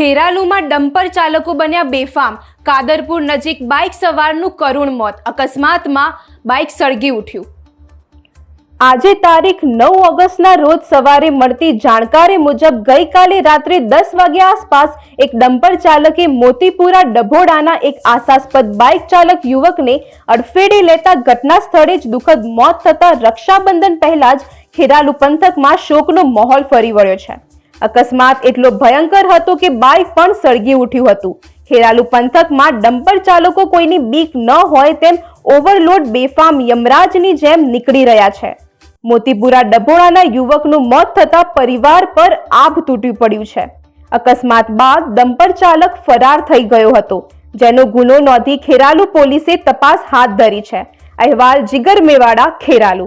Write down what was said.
ખેરાલુમાં dumper ચાલકો બન્યા બેફામ. કાદરપુર નજીક બાઇક સવારનું કરુણ મોત. અકસ્માતમાં બાઇક સળગી ઉઠ્યું. આજે તારીખ નવ ઓગસ્ટના રોજ સવારે મળતી જાણકારી મુજબ ગઈકાલે રાત્રે દસ વાગ્યા આસપાસ એક ડમ્પર ચાલકે મોતીપુરા ડભોડાના એક આશાસ્પદ બાઇક ચાલક યુવકને અડફેડી લેતા ઘટના સ્થળે જ દુઃખદ મોત થતા રક્ષાબંધન પહેલા જ ખેરાલુ પંથકમાં શોકનો માહોલ ફરી વળ્યો છે. અકસ્માત એટલો ભયંકર હતો કે બાઇક પણ સળગી ઉઠ્યું હતું. ખેરાલુ પંથકમાં ડમ્પર ચાલકો કોઈની બીક ન હોય તેમ ઓવરલોડ બેફામ યમરાજની જેમ નીકળી રહ્યા છે. મોતીપુરા ડભોળાના યુવકનું મોત થતા પરિવાર પર આભ તૂટી પડ્યું છે. અકસ્માત બાદ ડમ્પર ચાલક ફરાર થઈ ગયો હતો, જેનો ગુનો નોંધી ખેરાલુ પોલીસે તપાસ હાથ ધરી છે. અહેવાલ જીગર મેવાડા, ખેરાલુ.